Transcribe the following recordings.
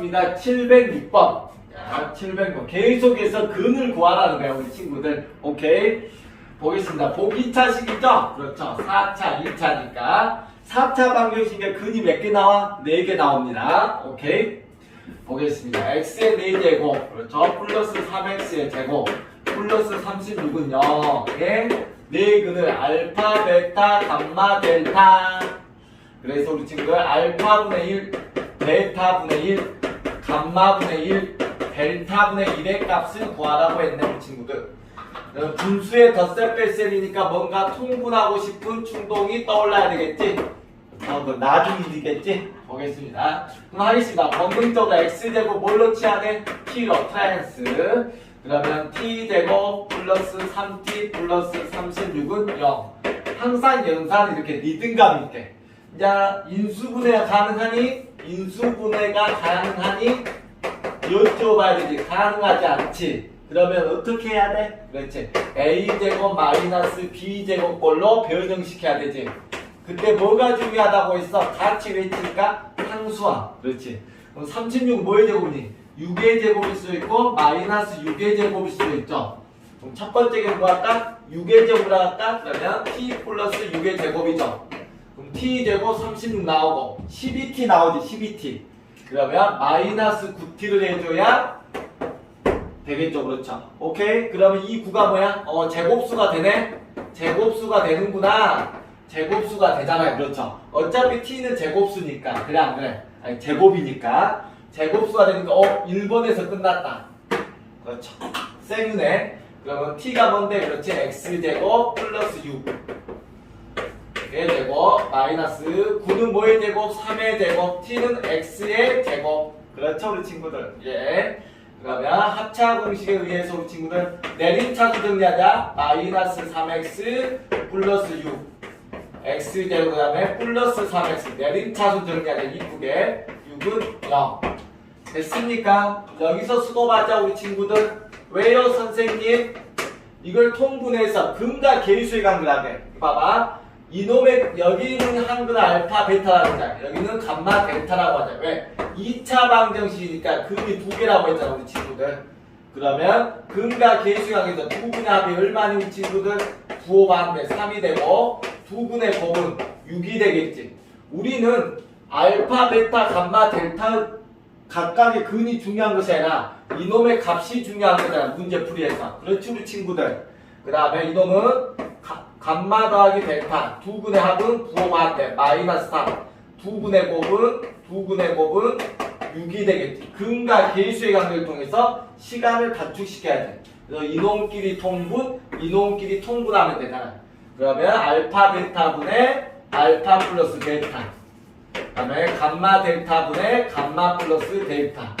갑니다. 706번. 자, 700번. 계속해서 근을 구하라는 거야, 우리 친구들. 오케이. 보겠습니다. 보기 2차식이죠? 그렇죠. 4차, 2차니까. 4차 방정식에 근이 몇 개 나와? 4개 나옵니다. 오케이. 보겠습니다. x의 4제곱. 그렇죠. 플러스 3x의 제곱. 플러스 36은 0에 4근을 알파, 베타, 감마, 델타. 그래서 우리 친구들 알파분의 1, 베타분의 1, 감마분의 1, 델타분의 1의 값을 구하라고 했네 우리 친구들. 어, 분수의 덧셈 뺄셈이니까 뭔가 통분하고 싶은 충동이 떠올라야 되겠지? 어, 그 나중 일이겠지? 보겠습니다. 그럼 하겠습니다. 본능적으로 x제곱 뭘로 취하네? t로 트랜스. 그러면 t제곱 플러스 3t 플러스 36은 0 항상 연산 이렇게 리듬감 있게. 자, 인수분해가 가능하니? 인수분해가 가능하니? 여쭤봐야 되지. 가능하지 않지. 그러면 어떻게 해야 돼? 그렇지. A제곱 마이너스 B제곱 걸로 변형시켜야 되지. 그때 뭐가 중요하다고 했어? 같이 외치니까 상수화. 그렇지. 그럼 36 뭐의 제곱이니? 6의 제곱일 수도 있고 마이너스 6의 제곱일 수도 있죠. 그럼 첫 번째 게 뭐 할까? 6의 제곱을 할까? 그러면 T 플러스 6의 제곱이죠. 그럼 t 제곱 36 나오고 12t 나오지 12t 그러면 마이너스 9t를 해줘야 되겠죠 그렇죠? 오케이? 그러면 이 구가 뭐야? 어 제곱수가 되네? 제곱수가 되는구나. 제곱수가 되잖아요 그렇죠? 어차피 t는 제곱수니까. 그래 안 그래? 아니 제곱이니까. 제곱수가 되니까 어 1번에서 끝났다. 그렇죠. 쌩이네 그러면 t가 뭔데? 그렇지? x제곱 플러스 6의 제곱 마이너스 9는 뭐의 제곱? 3의 제곱. t는 x의 제곱. 그렇죠 우리 친구들. 예. 그러면 합차 공식에 의해서 우리 친구들 내림차수 정리하자 마이너스 3x 플러스 6 x 제곱 그 다음에 플러스 3x 내림차수 정리하자 이쁘게 6은 0 됐습니까? 여기서 수고하자 우리 친구들. 왜요 선생님? 이걸 통분해서 근과 계수의 관계라게. 봐봐 이놈의 여기는 한글 알파 베타라고 하자 여기는 감마 델타라고 하자 왜? 2차 방정식이니까 근이 두 개라고 했잖아 우리 친구들. 그러면 근과 계수의 관계에서 두 분의 합이 얼마니 우리 친구들? 9, 5 반대 3이 되고 두 분의 곱은 6이 되겠지. 우리는 알파 베타 감마 델타 각각의 근이 중요한 것이 아니라 이놈의 값이 중요한 거잖아 문제 풀이에서. 그렇지 우리 친구들. 그 다음에 이놈은 가- 감마 더하기 델타 두 분의 합은 9, 5 반대 마이너스 3두 분의 곱은 두 분의 곱은 6이 되겠지. 근과 계수의 관계를 통해서 시간을 단축시켜야 돼. 그래서 이놈끼리 통분 이놈끼리 통분하면 되잖아. 그러면 알파 베타분의 알파 플러스 베타. 그 다음에 감마 델타 분의 감마 플러스 델타.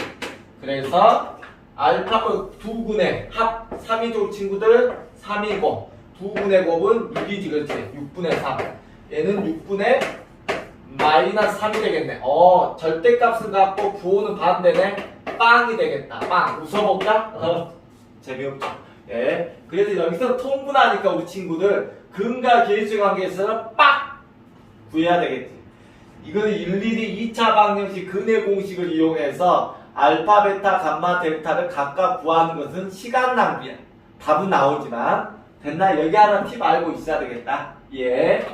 그래서 알파 두 분의 합 3이죠 친구들 3이고 두 분의 곱은 6이지 그렇지 6분의 3 얘는 6분의 마이너스 3이 되겠네. 어 절대값은 같고 부호는 반대네. 빵이 되겠다. 빵. 웃어볼까? 어, 재미없죠. 예. 그래서 여기서 통분하니까 우리 친구들 근과 계수 관계에서는 빡! 구해야 되겠지. 이거는 일일이 2차 방정식 근의 공식을 이용해서 알파, 베타, 감마, 델타를 각각 구하는 것은 시간 낭비야. 답은 나오지만 됐나? 여기 하나 팁 알고 있어야 되겠다. 예.